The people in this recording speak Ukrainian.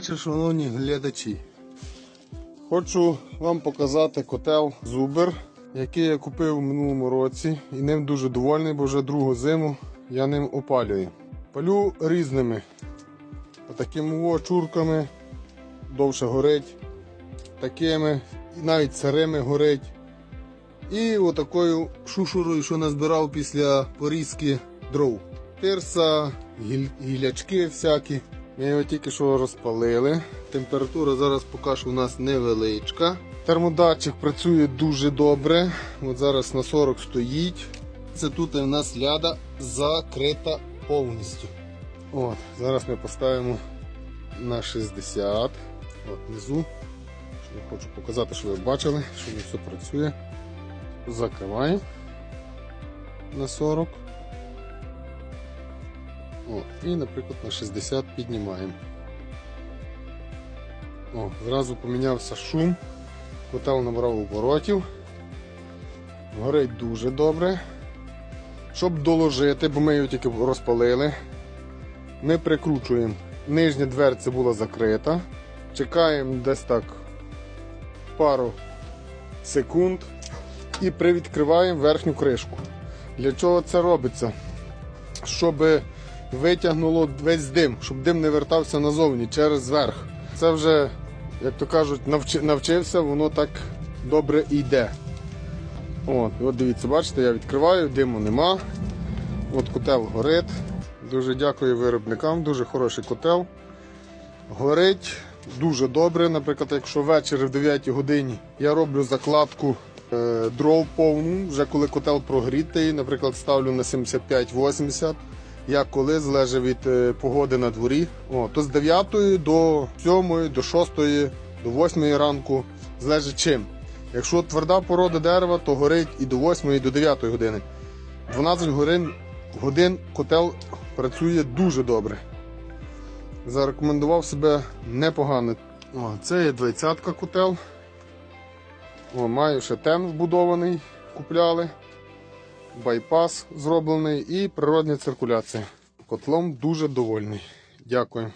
Шановні глядачі. Хочу вам показати котел Зубер, який я купив в минулому році і ним дуже довольний, бо вже другу зиму я ним опалюю. Палю різними. Такими чурками довше горить, такими, і навіть сирими горить. І отакою шушурою, що назбирав після порізки дров. Тирса, гілячки всякі. Ми його тільки що розпалили. Температура зараз поки що у нас невеличка. Термодатчик працює дуже добре. От зараз на 40 стоїть. Це тут у нас ляда закрита повністю. От, зараз ми поставимо на 60. От внизу. Я хочу показати, що ви бачили, що не все працює. Закриваємо на 40. О, і, наприклад, на 60 піднімаємо. О, зразу помінявся шум. Котел набрав оборотів. Горить дуже добре. Щоб доложити, бо ми його тільки розпалили, ми прикручуємо. Нижня дверця була закрита. Чекаємо десь так пару секунд і привідкриваємо верхню кришку. Для чого це робиться? Щоб витягнуло весь дим, щоб дим не вертався назовні через верх. Це вже, як то кажуть, навчи- навчився, воно так добре йде. От, от дивіться, бачите, я відкриваю, диму нема. От котел горить. Дуже дякую виробникам, дуже хороший котел. Горить дуже добре. Наприклад, якщо ввечері в 9 годині я роблю закладку е, дров повну, вже коли котел прогрітий, наприклад, ставлю на 75-80, як коли залежить від е, погоди на дворі, О, то з 9 до 7, до 6, до 8 ранку, залежить чим. Якщо тверда порода дерева, то горить і до 8, і до 9 години. 12 годин, годин котел працює дуже добре. Зарекомендував себе непогано. О, це є 20-ка котел. О, маю ще тен вбудований, купляли. Байпас зроблений і природня циркуляція. Котлом дуже довольний. Дякую.